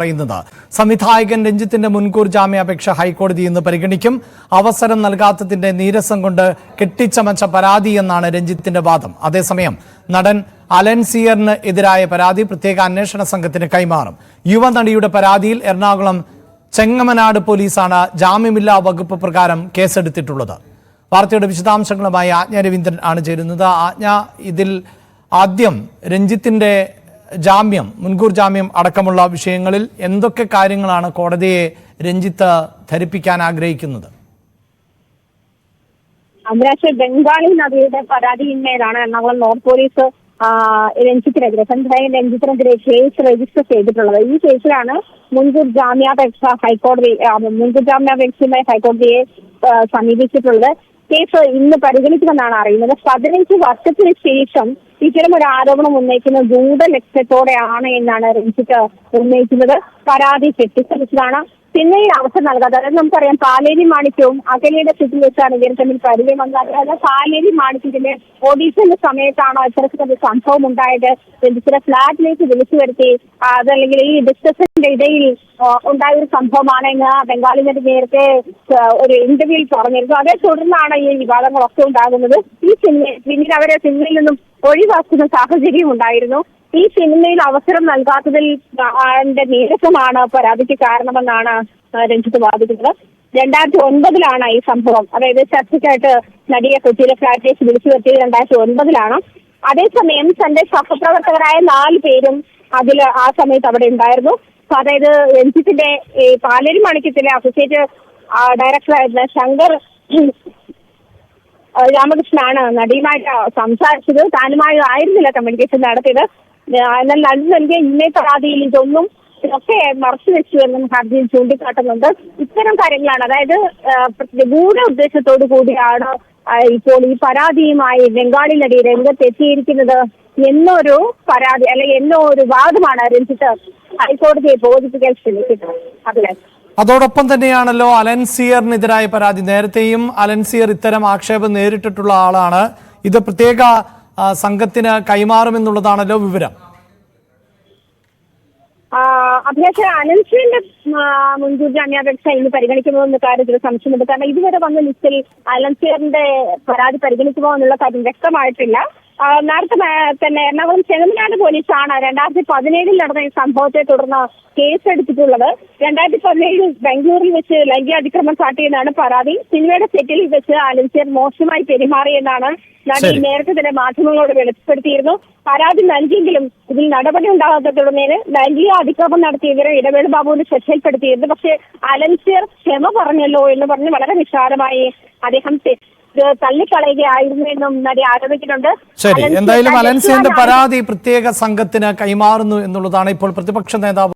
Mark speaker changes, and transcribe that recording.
Speaker 1: പറയുന്നത്. സംവിധായകൻ രഞ്ജിത്തിന്റെ മുൻകൂർ ജാമ്യാപേക്ഷ ഹൈക്കോടതി ഇന്ന് പരിഗണിക്കും. അവസരം നൽകാത്തതിന്റെ നീരസം കൊണ്ട് കെട്ടിച്ചമച്ച പരാതി എന്നാണ് രഞ്ജിത്തിന്റെ വാദം. അതേസമയം നടൻ അലൻ സിയറിന് എതിരായ പരാതി പ്രത്യേക അന്വേഷണ സംഘത്തിന് കൈമാറും. യുവനടിയുടെ പരാതിയിൽ എറണാകുളം ചെങ്ങമനാട് പോലീസാണ് ജാമ്യമില്ലാ വകുപ്പ് പ്രകാരം കേസെടുത്തിട്ടുള്ളത്. വാർത്തയുടെ വിശദാംശങ്ങളുമായി ആജ്ഞ രവീന്ദ്രൻ ആണ് ചേരുന്നത്. ആജ്ഞ ഇതിൽ ആദ്യം രഞ്ജിത്തിന്റെ ജാമ്യം മുൻകൂർ ജാമ്യം അടക്കമുള്ള വിഷയങ്ങളിൽ എന്തൊക്കെ കാര്യങ്ങളാണ് കോടതിയെ രഞ്ജിത്ത് ധരിപ്പിക്കാൻ ആഗ്രഹിക്കുന്നത്?
Speaker 2: അന്താരാഷ്ട്ര ബംഗാളി നദിയുടെ പരാതിയിന്മേലാണ് എറണാകുളം നോർത്ത് പോലീസ് രഞ്ജിത്തിനെതിരെ സംവിധായകൻ രഞ്ജിത്തിനെതിരെ കേസ് രജിസ്റ്റർ ചെയ്തിട്ടുള്ളത്. ഈ കേസിലാണ് മുൻകൂർ ജാമ്യാപേക്ഷ ഹൈക്കോടതി മുൻകൂർ ജാമ്യാപേക്ഷയുമായി ഹൈക്കോടതിയെ സമീപിച്ചിട്ടുള്ളത്. കേസ് ഇന്ന് പരിഗണിക്കുമെന്നാണ് അറിയുന്നത്. പതിനഞ്ച് വർഷത്തിന് ശേഷം ഇത്തരം ഒരു ആരോപണം ഉന്നയിക്കുന്ന ഗൂഢ ലക്ഷ്യത്തോടെയാണ് എന്നാണ് രഞ്ജിത്ത് ഉന്നയിക്കുന്നത്. പരാതി കെട്ടിച്ചടിച്ചതാണ് പിന്നെയും അവസരം നൽകാതെ അതായത് നമുക്കറിയാം പാലേരി മാണിക്യവും അകലയുടെ സ്ഥിതി വെച്ചാണ് ഇവർ തമ്മിൽ പരിചയം വന്നത്. അതായത് പാലേരി മാണിക്യത്തിന്റെ ഓഡീഷന്റെ സമയത്താണോ ഇത്തരത്തിലൊരു സംഭവം ഉണ്ടായത്? രഞ്ജിത്തിന്റെ ഫ്ലാറ്റിലേക്ക് വിളിച്ചു വരുത്തി അതല്ലെങ്കിൽ ഈ ഡിസ്കഷന്റെ ഇടയിൽ ഉണ്ടായ ഒരു സംഭവമാണ് എന്ന് നടി നേരത്തെ ഒരു ഇന്റർവ്യൂവിൽ പറഞ്ഞിരുന്നു. അതേ തുടർന്നാണ് ഈ വിവാദങ്ങളൊക്കെ ഉണ്ടാകുന്നത്. ഈ സിനിമ പിന്നീട് അവരെ സിനിമയിൽ നിന്നും ഒഴിവാക്കുന്ന സാഹചര്യം ഉണ്ടായിരുന്നു. ഈ സിനിമയിൽ അവസരം നൽകാത്തതിൽ നീരസമാണ് പരാതിക്ക് കാരണമെന്നാണ് രഞ്ജിത്ത് വാദിക്കുന്നത്. രണ്ടായിരത്തി ഒൻപതിലാണ് ഈ സംഭവം. അതായത് ചർച്ചയ്ക്കായിട്ട് നടിയെ കൊച്ചിയിലെ ഫ്ലാറ്റേഴ്സ് വിളിച്ചു വരുത്തിയത് രണ്ടായിരത്തി ഒൻപതിലാണ് അതേസമയം തന്റെ സഹപ്രവർത്തകരായ നാല് പേരും അതിൽ ആ സമയത്ത് അവിടെ ഉണ്ടായിരുന്നു. അതായത് അതായത് സി ഈ പാലേരി മാണിക്യത്തിലെ അസോസിയേറ്റ് ഡയറക്ടറായിരുന്ന ശങ്കർ രാമകൃഷ്ണനാണ് നടിയുമായിട്ട് സംസാരിച്ചത്. താനുമായി ആയിരുന്നില്ല കമ്മ്യൂണിക്കേഷൻ നടത്തിയത്. എന്നാൽ നടി നൽകിയ ഇന്നേ പരാതിയിൽ ഇതൊന്നും ഇതൊക്കെ മറച്ചു വെച്ചു എന്നും ഹർജിയിൽ ചൂണ്ടിക്കാട്ടുന്നുണ്ട്. ഇത്തരം കാര്യങ്ങളാണ്. അതായത് ഗൂഢ ഉദ്ദേശത്തോടു കൂടിയാണ് ഇപ്പോൾ ഈ പരാതിയുമായി ബംഗാളി നടി രംഗത്തെത്തിയിരിക്കുന്നത് എന്നൊരു പരാതി അല്ലെങ്കിൽ എന്നോ ഒരു വാദമാണ് രഞ്ജിത്ത് ഹൈക്കോടതിയെ ബോധിപ്പിക്കാൻ ശ്രമിക്കുന്നത്. അതിലെ
Speaker 1: അതോടൊപ്പം തന്നെയാണല്ലോ അലൻസിയറിനെതിരായ പരാതി. നേരത്തെയും അലൻസിയർ ഇത്തരം ആക്ഷേപം നേരിട്ടിട്ടുള്ള ആളാണ്. ഇത് പ്രത്യേക സംഘത്തിന് കൈമാറുമെന്നുള്ളതാണല്ലോ വിവരം.
Speaker 2: അഭിലാഷ അനൻസിന്റെ മുൻകൂർ ജാമ്യാപേക്ഷ ഇന്ന് പരിഗണിക്കുമോ എന്ന കാര്യത്തിൽ സംശയമുണ്ട്. കാരണം ഇതുവരെ വന്ന ലിസ്റ്റിൽ അലൻസിയറിന്റെ പരാതി പരിഗണിക്കുമോ എന്നുള്ള കാര്യം വ്യക്തമായിട്ടില്ല. നേരത്തെ തന്നെ എറണാകുളം ചെങ്ങമനാട് പോലീസാണ് രണ്ടായിരത്തി പതിനേഴിൽ നടന്ന ഈ സംഭവത്തെ തുടർന്ന് കേസെടുത്തിട്ടുള്ളത്. രണ്ടായിരത്തി പതിനേഴിൽ ബംഗളൂരിൽ വെച്ച് ലൈംഗികാതിക്രമം കാട്ടിയെന്നാണ് പരാതി. സിനിമയുടെ സെറ്റിൽ വെച്ച് അലൻസിയർ മോശമായി പെരുമാറിയെന്നാണ് നടി. നേരത്തെ തന്നെ മാധ്യമങ്ങളോട് വെളിപ്പെടുത്തിയിരുന്നു. പരാതി നൽകിയെങ്കിലും ഇതിൽ നടപടി ഉണ്ടാകാത്ത തുടങ്ങിയത് ലൈംഗിക അതിക്രമം നടത്തിയവരെ ഇടവേള ബാബുവിന് ശ്രദ്ധയിൽപ്പെടുത്തിയിരുന്നു. പക്ഷേ അലൻസിയർ ക്ഷമ പറഞ്ഞല്ലോ എന്ന് പറഞ്ഞ് വളരെ നിസ്സാരമായി അദ്ദേഹം തള്ളിക്കളയുകയായിരുന്നു എന്നും നടി ആരോപിക്കുന്നുണ്ട്.
Speaker 1: ശരി എന്തായാലും
Speaker 2: അലൻസിന്റെ
Speaker 1: പരാതി പ്രത്യേക സംഘത്തിന് കൈമാറുന്നു എന്നുള്ളതാണ് ഇപ്പോൾ പ്രതിപക്ഷ നേതാവ്